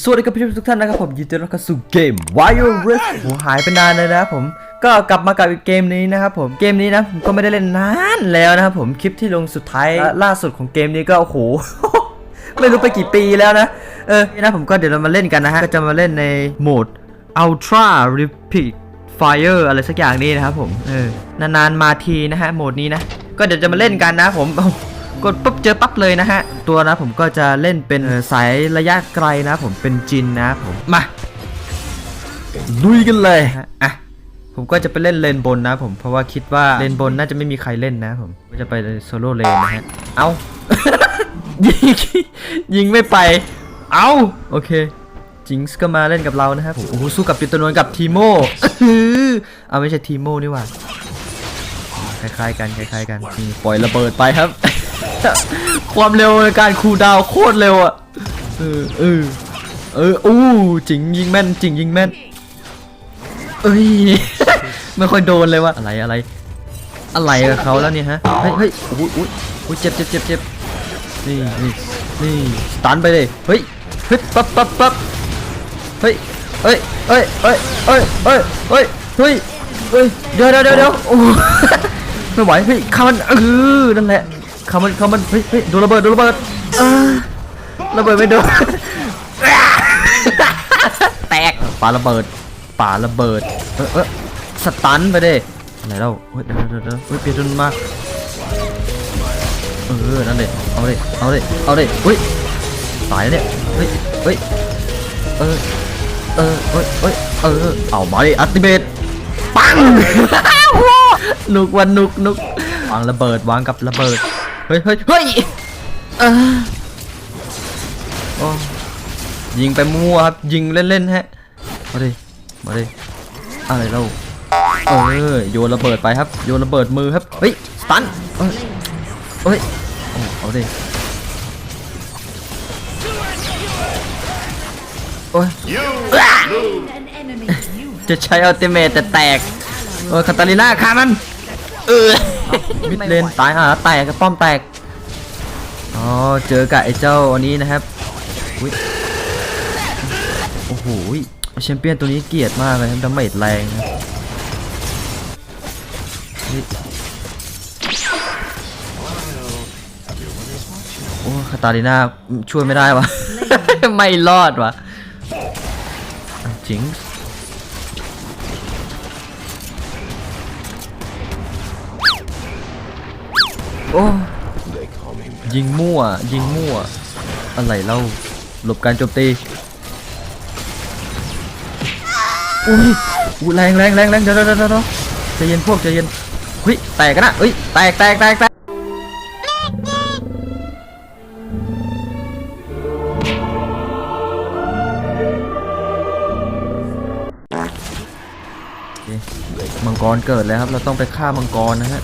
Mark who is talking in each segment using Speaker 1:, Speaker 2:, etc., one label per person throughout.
Speaker 1: สวัสดีครับผู้ชมทุกท่านนะครับผมยินดีต้อนรับเข้าสู่เกม Wild Rift โหหายไปนานเลยนะครับผมก็กลับมากับอีกเกมนี้นะครับผมเกมนี้นะผมก็ไม่ได้เล่นนานแล้วนะครับผมคลิปที่ลงสุดท้ายล่าสุดของเกมนี้ก็โอ้โห ไม่รู้ไปกี่ปีแล้วนะ เออนี่นะผมก็เดี๋ยวเรามาเล่นกันนะฮะก็จะมาเล่นในโหมด Ultra Repeat Fire อะไรสักอย่างนี้นะครับผมเออนานๆมาทีนะฮะโหมดนี้นะ ก็เดี๋ยวจะมาเล่นกันนะผม กดปุ๊บเจอปั๊บเลยนะฮะ ตัวนะผมก็จะเล่นเป็นเอ่อสายระยะไกลนะผมเป็นจินนะผม มาลุยกันเลยฮะอะผมก็จะไปเล่นเลนบนนะผมเพราะว่าคิดว่าเลนบนน่าจะไม่มีใครเล่นนะผมก็จะไปโซโล่เลนนะฮะ เอายิงยิงไม่ไป เอาโอเคจิงส์ก็มาเล่นกับเรานะครับผมโอ้โหสู้กับปิตโนนกับทีโมเอาไม่ใช่ทีโมนี่หว่าคล้ายๆกันคล้ายๆกันนี่ปล่อยระเบิดไปครับ ความเร็วในการคูดาวโคตรเร็วอะ เออ เออ เออ อู้จิงยิงแม่นจิงยิงแม่น เอ้ย ไม่ค่อยโดนเลยว่ะ อะไรอะไร อะไรกับเขาแล้วเนี่ยฮะ เฮ้ยเฮ้ยอุ้ยอุ้ยอุ้ยเจ็บเจ็บเจ็บเจ็บนี่นี่นี่สตันไปเลย เฮ้ย เฮ้ย ปั๊บปั๊บปั๊บเฮ้ยเฮ้ยเฮ้ยเฮ้ยเฮ้ยเฮ้ยเฮ้ยเฮ้ยเฮ้ยเดี๋ยวเดี๋ยวเดี๋ยวเดี๋ยวโอ้ไม่ไหวเฮ้ยข้ามันเออนั่นแหละ ข้ามันข้ามันเฮ้ยเฮ้ยโดนระเบิดโดนระเบิดอ่าระเบิดไม่โดนแตกปาระเบิดปาระเบิดเออเออสตันไปเด้อะไรเล่าเฮ้ยเดี๋ยวเดี๋ยวเดี๋ยวเฮ้ยเปลี่ยนจนมาเออนั่นเลยเอาเลยเอาเลยเอาเลยเฮ้ยตายแล้วเนี่ยเฮ้ยเฮ้ยเออเออเฮ้ยเฮ้ยเออเอามาดิอัติเบตปังนุกวันนุกนุกวางระเบิดวางกับระเบิด เฮ้ยเฮ้ยเฮ้ยเออโอ้ยิงไปมั่วครับ ยิงเล่นๆฮะ มาดิ มาดิ อะไรเล่าเออโยนระเบิดไปครับ โยนระเบิดมือครับ เฮ้ย สตันเอ้ยเฮ้ยโอ้เอาดิโอ้ย
Speaker 2: An enemy you
Speaker 1: จะใช้อัลติเมทแต่แตก เออคาตาลิน่าฆ่ามัน เออมิดเลนตายอะแตกกับป้อมแตกอ๋อเจอกับไอ้เจ้าอันนี้นะครับอุ๊ยโอ้โหแชมเปี้ยนตัวนี้เกลียดมากเลยครับดาเมจแรงนะเฮ้ยโอ้คาตาลิน่าช่วยไม่ได้วะ ไม่รอดวะอะจิงส์ โอ้ยิงมั่ว ยิงมั่ว อะไรเล่าหลบการโจมตีอุ้ยอุ้ยแรงแรงแรงแรงเดี๋ยวเดี๋ยวเดี๋ยวเยวใจเย็นพวกใจเย็นเฮ้ยแตกกันนะเฮ้ยแตกแตกแตกแตกมังกรเกิดแล้วครับ เราต้องไปฆ่ามังกรนะฮะ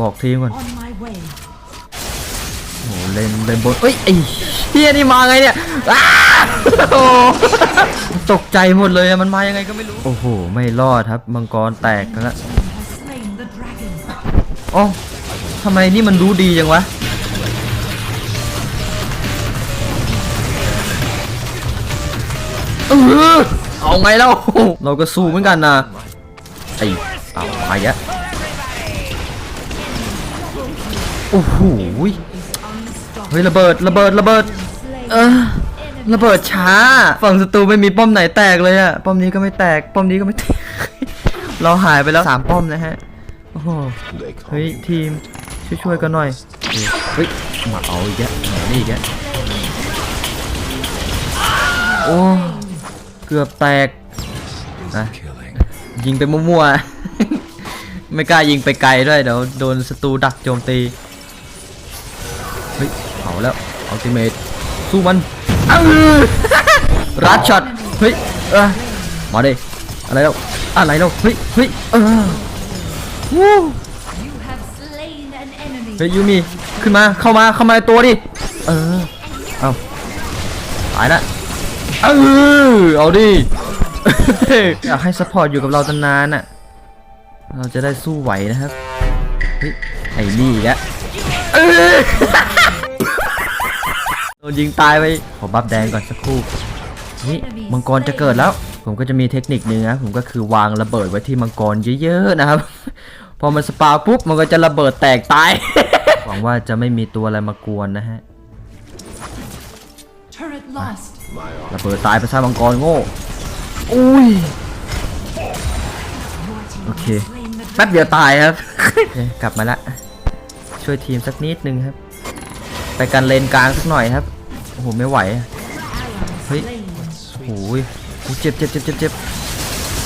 Speaker 1: บอกทีมก่อน เล่นเล่นบนเอ้ยไอ้เฮียนี่มาไงเนี่ยอ้าโอ้ตกใจหมดเลยอะมันมายังไงก็ไม่รู้ โอ้โห ไม่รอดครับ มังกรแตกแล้ว
Speaker 2: Has slain the dragon.
Speaker 1: อ๋อทำไมนี่มันรู้ดีจังวะ เออเอาไงเล่าเราก็สู้เหมือนกันนะไอ้เอาไปอะโอ้โห เฮ้ยระเบิดระเบิดระเบิด เออระเบิดช้า ฝั่งศัตรูไม่มีป้อมไหนแตกเลยอะป้อมนี้ก็ไม่แตกป้อมนี้ก็ไม่แตก เราหายไปแล้วสามป้อมนะฮะโอ้โหเฮ้ยทีมช่วยช่วยๆกันหน่อยเฮ้ยมาเอาอีกแล้วมานี่อีกแล้วโอ้เกือบแตกนะยิงไปมั่วๆไม่กล้ายิงไปไกลด้วยเดี๋ยวโดนศัตรูดักโจมตีเฮ้ยเผา แล้วอัลติเมทสู้มันอื้อรัดช็อตเฮ้ยเออมาดิอะไรแล้วอะไรแล้วเฮ้ยเฮ้ยเออวู้
Speaker 2: You have slain an enemy.
Speaker 1: เฮ้ยยูมีขึ้นมาเข้ามาเข้ามาในตัวดิเออเอาตายละเออเอาดิอยากให้ซัพพอร์ตอยู่กับเรานานๆน่ะเราจะได้สู้ไหวนะครับเฮ้ยไอ้นี่อีกแล้วเออโด นยิงตายไปขอบัฟแดงก่อนสักครู่เฮ้ยมังกรจะเกิดแล้ว ผมก็จะมีเทคนิคนึงนะผมก็คือวางระเบิดไว้ที่มังกรเยอะๆนะครับ พอมันสปาวปุ๊บมันก็จะระเบิดแตกตายหวังว่าจะไม่มีตัวอะไรมากวนนะฮะ
Speaker 2: Turret lost.
Speaker 1: ระเบิดตายไปซะมังกรโง่อุ้ย
Speaker 2: Your team
Speaker 1: Okay.
Speaker 2: has slain the
Speaker 1: แป๊บเดียวตายครับโอเคกลับมาละช่วยทีมสักนิดนึงครับ ไปกันเลนกลางสักหน่อยครับ โอ้โหไม่ไหวเฮ้ยโอ้โหยเจ็บเจ็บเจ็บเจ็บเจ็บ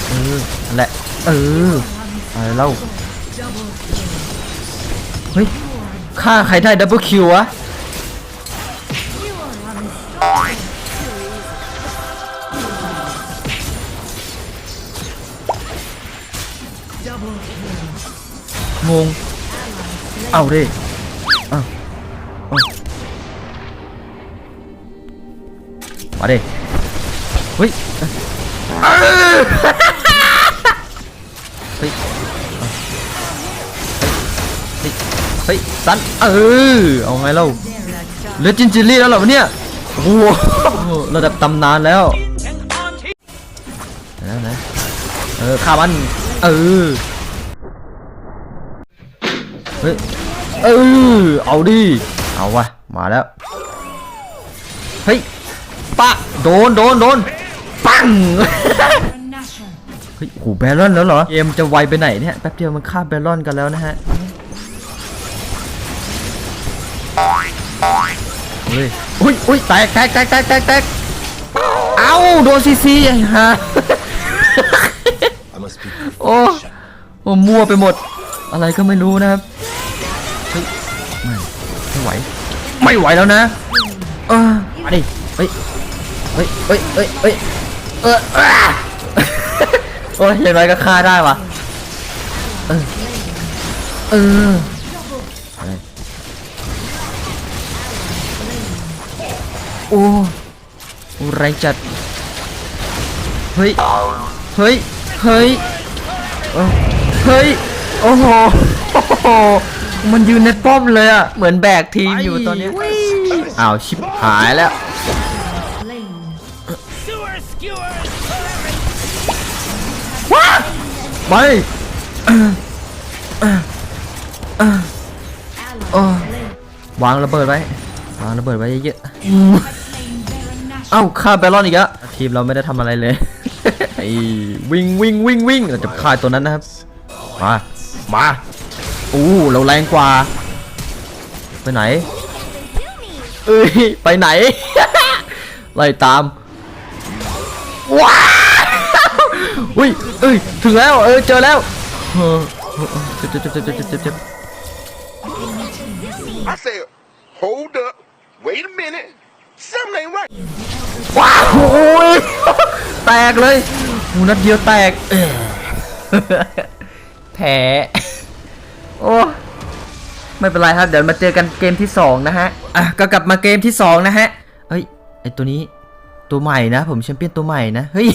Speaker 1: เออนั่นแหละเอออะไรเล่าเฮ้ยฆ่าใครได้ดับเบิลคิววะ
Speaker 2: You are unstoppable. Double kill.
Speaker 1: งงเอาดิ มาดิเฮ้ยเฮ้ยเฮ้ยเฮ้ยสันเออเอาไงเล่าเหลือจินจิลี่แล้วเหรอวะเนี่ยโอ้โหระดับตำนานแล้วนะนะเออฆ่ามันเออเฮ้ยเออเอาดิเอาวะมาแล้วเฮ้ย ปะโดนโดนโดนปังเฮ้ยโหแบรอนแล้วเหรอเกมจะไวไปไหนเนี่ยแป๊บเดียวมันฆ่าแบรอนกันแล้วนะฮะเฮ้ยอุ้ยอุ้ยแตกแตกแตกแตกแตกแตกเอ้าโดนซีซีไอ้ห่าโอ้โอ้มั่วไปหมด อะไรก็ไม่รู้นะครับไม่ไม่ไหว ไม่ไหวแล้วนะเออมาดิเฮ้ย ฮ้ยเฮ้ยเฮ้ยเฮ้ยเอออ่าโอ้ยอย่างไรก็ฆ่าได้วะเออเอออะไรโอ้โอ้แรงจัด เฮ้ย เฮ้ย เฮ้ยเอ้าเฮ้ยโอ้โหโอ้โห มันยืนในป้อมเลยอะเหมือนแบกทีมอยู่ตอนเนี้ยอ้าว ชิบหายแล้ว ไปวางระเบิดไว้วางระเบิดไว้เยอะๆเอ้าฆ่าแบลลอนอีกแล้วทีมเราไม่ได้ทำอะไรเลยไอ้วิ่งวิ่งวิ่งวิ่งเราจะฆ่าตัวนั้นนะครับมามาอู้เราแรงกว่า ไปไหนเอ้ยไปไหนไล่ตามว้า อุ้ยเอ้ยถึงแล้วเออเจอแล้วเออเออเออเจ็บเจ็บเจ็บเจ็บเจ็บเจ็บเจ็บ
Speaker 3: I said, hold up, wait a minute. Something ain't right.
Speaker 1: ว้าวโอ้ยแตกเลยหมูนัดเดียวแตกเออแผลโอ้ไม่เป็นไรครับ เดี๋ยวมาเจอกันเกมที่สองนะฮะ อะ ก็กลับมาเกมที่สองนะฮะ เฮ้ย ไอตัวนี้ตัวใหม่นะ ผมแชมเปี้ยนตัวใหม่นะ เฮ้ย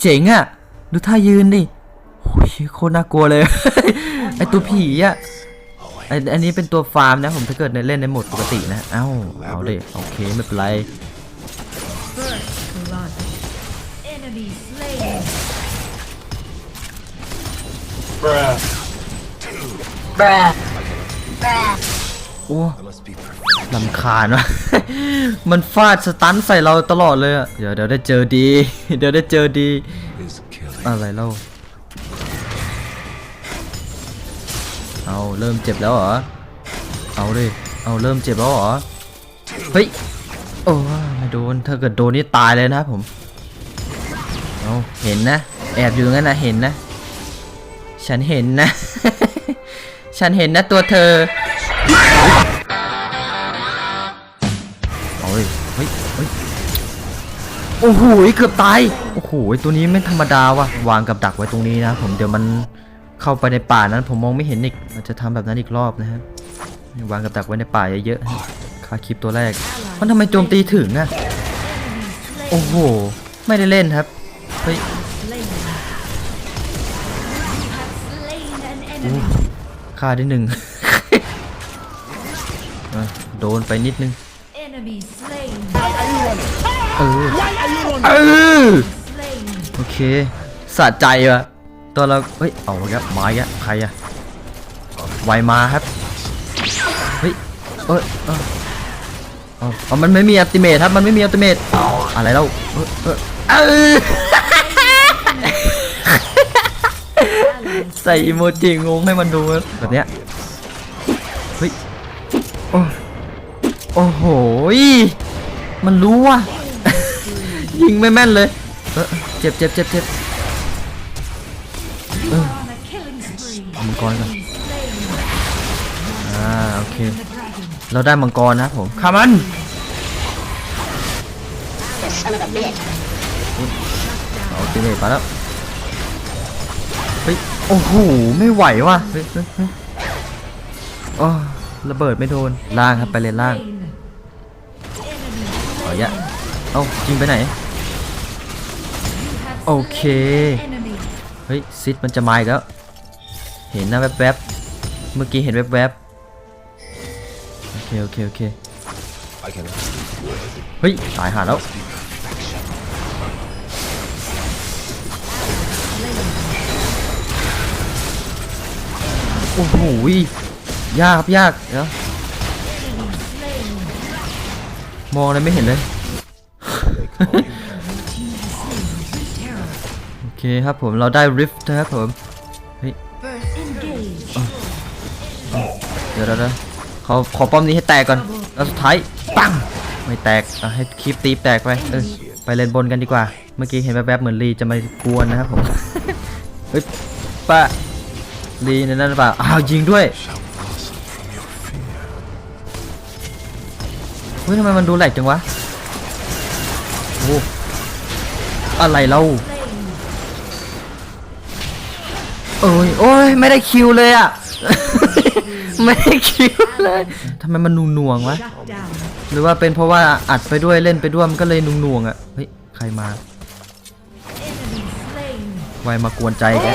Speaker 1: เจ๋งอะ ดูท่ายืนดิโอ้ยโคตรน่ากลัวเลย ไอตัวผีอะไออันนี้เป็นตัวฟาร์มนะ ผมถ้าเกิดในเล่นในโหมดปกตินะ เอ้า เอาดิโอเคไม่เป็นไรโอ้ลำคาญวะมันฟาดสตันใส่เราตลอดเลยอะเดี๋ยวเดี๋ยวได้เจอดี เดี๋ยวได้เจอดี อะไรเล่า เอาเริ่มเจ็บแล้วเหรอ เอาดิเอาเริ่มเจ็บแล้วเหรอ เฮ้ย โอ้ไม่โดน ถ้าเกิดโดนนี่ตายเลยนะผม เอาเห็นนะ แอบอยู่งั้นนะเห็นนะ ฉันเห็นนะ ฉันเห็นนะตัวเธอ โอ้โหเกือบตาย โอ้โหตัวนี้ไม่ธรรมดาว่ะ วางกับดักไว้ตรงนี้นะ ผมเดี๋ยวมันเข้าไปในป่านั้น ผมมองไม่เห็นอีกมันจะทำแบบนั้นอีกรอบนะฮะวางกับดักไว้ในป่าเยอะๆคาคลิปตัวแรก มันทำไมโจมตีถึงอะโอ้โห ไม่ได้เล่นครับ เฮ้ยฆ่าได้หนึ่งโดนไปนิดนึงเออ เออ
Speaker 2: slain.
Speaker 1: โอเคสะใจว่ะตัวเราเฮ้ยเอาอีกแล้วมาอีกแล้วใครอะไวมาครับเฮ้ยเอยเอยเอาเอามันไม่มีอัลติเมทครับมันไม่มีอัลติเมทอะไรแล้วเอยเอยเอยใส่อีโมจิงงให้มันดูครับแบบเนี้ยเฮ้ยโอ้โอ้โหยมันรู้ว่ะ ยิงไม่แม่นเลยเออเจ็บเจ็บเจ็บเจ็บ
Speaker 2: You are on a killing spree.
Speaker 1: เอามังกรก่อน
Speaker 2: Slain
Speaker 1: อ่าโอเค
Speaker 2: the dragon.
Speaker 1: เราได้มังกรนะครับผมขามันเอาตีเมทมาแล้วเฮ้ยโอ้โหไม่ไหวว่ะเฮ้ยเฮ้ยเฮ้ยโอ้ระเบิดไม่โดนล่างครับไปเลยล่าง
Speaker 2: Slain. Enemy
Speaker 1: เอาอย่าเอ้าจริงไปไหน
Speaker 2: have
Speaker 1: โอเค เฮ้ยซิดมันจะมาอีกแล้ว เห็นนะแวบๆ เมื่อกี้เห็นแวบๆ โอเค โอเค โอเค เฮ้ย ตายหาแล้ว โอ้โหยยากครับยากเดี๋ยวมองอะไรไม่เห็นเลย เคครับผมเราได้ริฟต์นะครับผมเฮ้ยเดี๋ยวเดี๋ยวเดี๋ยวขอขอป้อมนี้ให้แตกก่อนแล้วสุดท้ายปังไม่แตกอะให้คลิปตีแตกไปเออไปเล่นบนกันดีกว่า เมื่อกี้เห็นแวบๆเหมือนลีจะมากวนนะครับผมเฮ้ยป้าลีในนั้นหรือเปล่าอ้าวยิงด้วยเฮ้ยทำไมมันดูแหลกจังวะโอ้อะไรเรา โอ้ยโอ้ยไม่ได้คิวเลยอะ ไม่ได้คิวเลยทำไมมันหน่วงวะ
Speaker 2: Shut down.
Speaker 1: หรือว่าเป็นเพราะว่าอัดไปด้วยเล่นไปด้วยมันก็เลยหน่งนวงๆอะ เฮ้ย ใครมา
Speaker 2: Enemy slain.
Speaker 1: ไวมากวนใจแก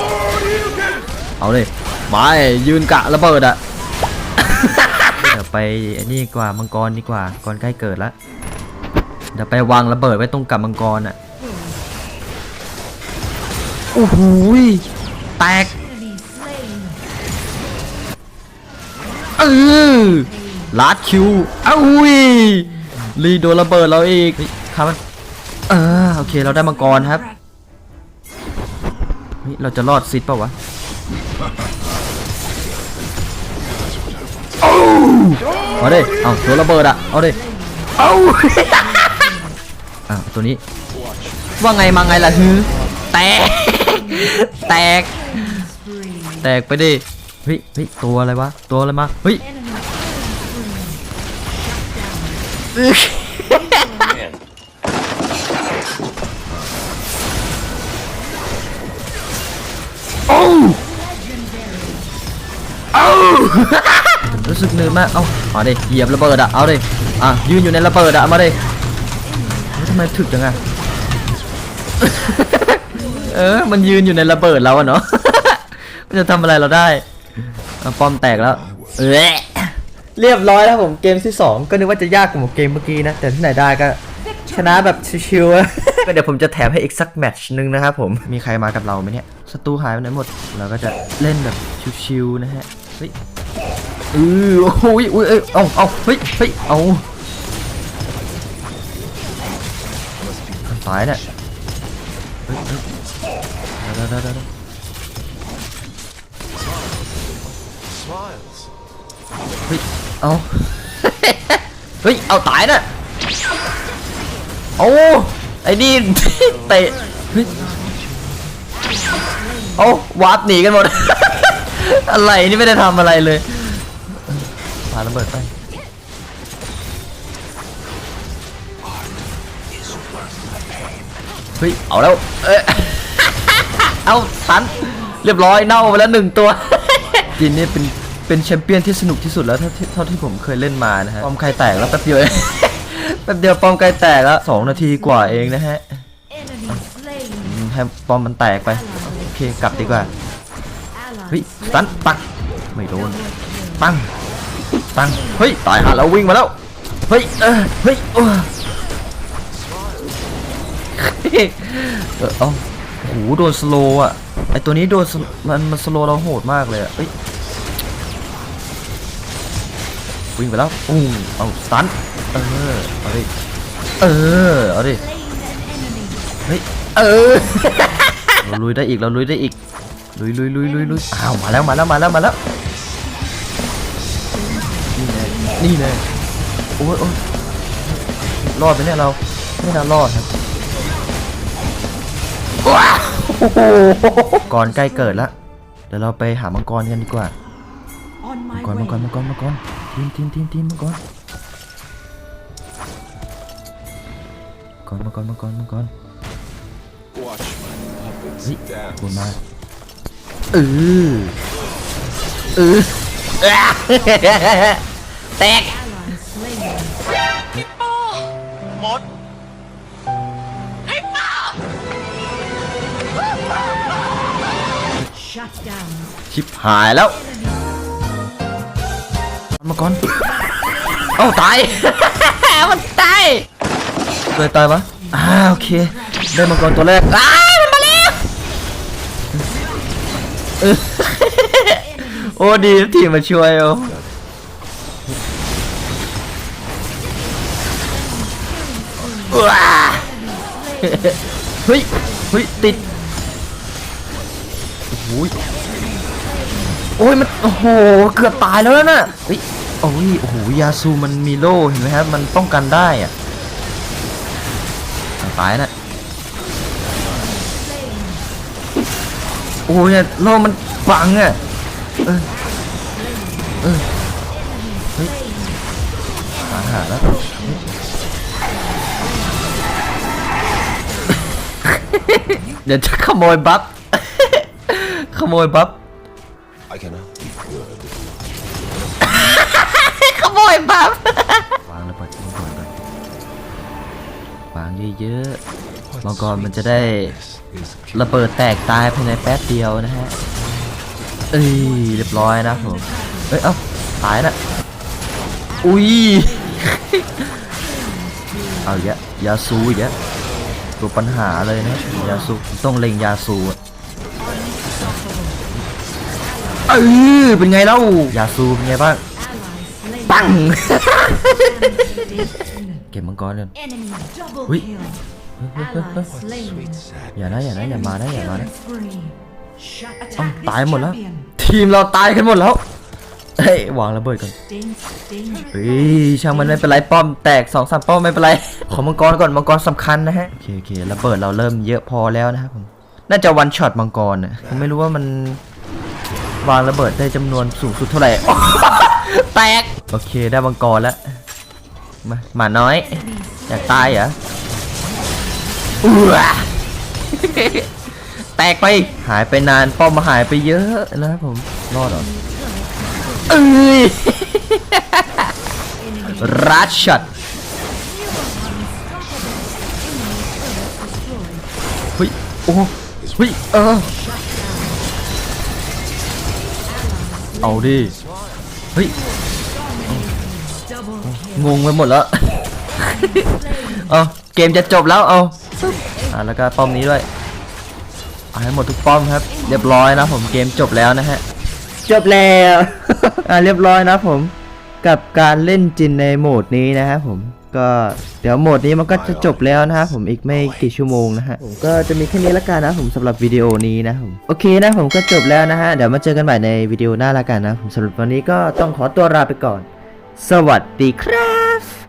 Speaker 1: เอาเลยมาไอ้ยืนกะระเบิดอะ เดี๋ยวไปไอ้นี่ดีกว่ามังกรดีกว่าก่อนใกล้เกิดล้วเดี๋ยวไปวางระเบิดไว้ตรงกับมังกรอะโอ้โหย แตก
Speaker 2: Enemy slain.
Speaker 1: เออลาดคิวอ้าวอุ้ยรีโดนระเบิดเราอีกเฮ้ยครับมันเออโอเคเราได้มังกรครับเฮ้ยเราจะรอดซิดเปล่าวะโอ้เอาดิเอาโดนระเบิดอะเอาดิเอาอะตัวนี้ ว่าไงมาไงล่ะฮือแตก แตก แตกไปดิเฮ้ยเฮ้ยตัวอะไรวะตัวอะไรมาเฮ้ย โอ้เอ้ารู้สึกเหนื่อยมากเอ้าเอาดิเหยียบระเบิดอะเอาดิอะยืนอยู่ในระเบิดอะเอามาดิเฮ้ยทำไมถึกจังอะ เออ มันยืนอยู่ในระเบิดเราอะเนาะ จะทำอะไรเราได้อะป้อมแตกแล้วเอะเรียบร้อยแล้วผมเกมที่ 2 ก็นึกว่าจะยากกว่าเกมเมื่อกี้นะ แต่ที่ไหนได้ก็ ชนะแบบชิวๆอะ ก็เดี๋ยวผมจะแถมให้อีกสักแมตช์หนึ่งนะครับผม มีใครมากับเราไหมเนี่ยศัตรูหายไปไหนหมด เราก็จะเล่นแบบชิวๆนะฮะ เฮ้ยเออโอ้ยอุ้ยเอ้ยเอาเอาเฮ้ยเฮ้ยเอาตายเนี่ยเฮ้ยเฮ้ยเดี๋ยวเดี๋ยวเดี๋ยวเดี๋ยว เฮ้ย เอาเฮ้ย เอาตายน่ะโอ้ไอ้นี่เตะเฮ้ยโอ้วาร์ปหนีกันหมด อะไรนี่ไม่ได้ทำอะไรเลยปาระเบิดไปเฮ้ย เอาแล้ว เอ้เอาตัน เรียบร้อยเน่าไปแล้วหนึ่งตัวจีนนี่เป็น เป็นแชมเปี้ยนที่สนุกที่สุดแล้วเท่าที่เท่าที่ผมเคยเล่นมานะฮะปอมไข่แตกแล้วแป๊บเดียว แป๊บเดียวปอมไข่แตกแล้วสองนาทีกว่าเองนะฮะอืมให้ปอมมันแตกไปโอเคกลับดีกว่าเฮ้ยสตันปังไม่โดนปังปังเฮ้ยตายหาแล้ววิ่งมาแล้วเฮ้ยเออเฮ้ยโอ้เออเอาโอ้โหโดนสโลอะไอตัวนี้โดนมันมันสโลเราโหดมากเลยอะเอ้ย วิ่งไปแล้วอู้เอาสตันเออเอาดิเออเอาดิ
Speaker 2: Slain an enemy.
Speaker 1: เฮ้ยเออเราลุยได้อีกเราลุยได้อีกลุยลุยลุยลุยลุยอ้าวมาแล้วมาแล้วมาแล้วมาแล้วนี่เลยนี่เลยโอ้ยโอ้ยรอดไหมเนี่ยเราไม่น่ารอดครับว้าวโอ้โหก่อนใกล้เกิดแล้วเดี๋ยวเราไปหามังกรกันดีกว่า
Speaker 2: On
Speaker 1: มัง
Speaker 2: my
Speaker 1: กรมังกร
Speaker 2: way.
Speaker 1: มังกรมังกร ทีมทีมทีมทีมมังกรมังกรมังกรมังกรมังกร
Speaker 3: Watch my puppets
Speaker 1: เฮ้ย
Speaker 3: dance.
Speaker 1: บนมาเออเออแตก
Speaker 2: Ally slain. Shut down.
Speaker 1: ชิบหายแล้ว มาก่อนเอ้าตาย มันตายเลยตายปะอ่าโอเค ได้มังกรตัวแรกอ้ามันมาแล้วเออโอ้ดีที่มาช่วยโอ้ว้าเฮ้ยเฮ้ยติดโอ้โหยโอ้ยมันโอ้โหเกือบตายแล้วนะเฮ้ย โอ้ยโอ้โหยาซูมันมีโล่เห็นไหมครับมันป้องกันได้อะตายนะโอ้ยเนี่ยโล่มันบังอะเออเออเฮ้ยหาหาแล้วเดี๋ยวจะขโมยบัฟขโมยบัฟ ขโมยบัฟวางระเบิดมังกรก่อนวางเยอะๆมังกรมันจะได้
Speaker 3: Is
Speaker 1: ระเบิดแตกตายภายในแป๊บเดียวนะฮะเอ้ยเรียบร้อยนะผมเอ้ยเอ้าตายนะอุ้ยเอาอีกแล้วยาซูอีกแล้วตัวปัญหาเลยนะยาซูต้องเล็งยาซูอะเออเป็นไงเล่ายาซูเป็นไงบ้าง
Speaker 2: Ally slain.
Speaker 1: ปัง เก็บมังกรกัน
Speaker 2: Enemy double
Speaker 1: Oui.
Speaker 2: kill.
Speaker 1: Ơi, ơi,
Speaker 2: Ally
Speaker 1: ơi.
Speaker 2: slain.
Speaker 1: อย่านะอย่านะอย่ามานะอย่ามานะ
Speaker 2: Spree. Shut
Speaker 1: อ้าว
Speaker 2: attack
Speaker 1: ตาย
Speaker 2: this
Speaker 1: หมดแล้ว
Speaker 2: champion.
Speaker 1: ทีมเราตายกันหมดแล้ว เฮ้ยวางระเบิดก่อน
Speaker 2: Sting, sting.
Speaker 1: เฮ้ยช่างมันไม่เป็นไรป้อมแตกสองสามป้อมไม่เป็นไร ขอมังกรก่อนมังกรสำคัญนะฮะโอเคโอเคระเบิดเราเริ่มเยอะพอแล้วนะครับผมน่าจะวันช็อตมังกรนะผมไม่รู้ว่ามันวางระเบิดได้จำนวนสูงสุดเท่าไหร่ แตก โอเคได้มังกรแล้วมาหมาน้อย อยากตายเหรออ้วแตกไปหายไปนานป้อมมาหายไปเยอะนะครับผมรอดเหรอเอ้ยรัดช็อตเฮ้ยโอ้เฮ้ยเออเอาดิเฮ้ย
Speaker 2: Double kill.
Speaker 1: งงไปหมดแล้ว เอาเกมจะจบแล้วเอาอ่าแล้วก็ป้อมนี้ด้วยเอาให้หมดทุกป้อมครับ เรียบร้อยนะผมเกมจบแล้วนะฮะ จบแล้ว อ่าเรียบร้อยนะผม กับการเล่นจินในโหมดนี้นะครับผม ก็เดี๋ยวโหมดนี้มันก็จะจบแล้วนะครับผมอีกไม่กี่ชั่วโมงนะฮะ ผมก็จะมีแค่นี้ละกันนะผมสำหรับวิดีโอนี้นะผมโอเคนะผมก็จบแล้วนะฮะเดี๋ยวมาเจอกันใหม่ในวิดีโอหน้าละกันนะผมสำหรับวันนี้ก็ต้องขอตัวลาไปก่อน สวัสดีครับ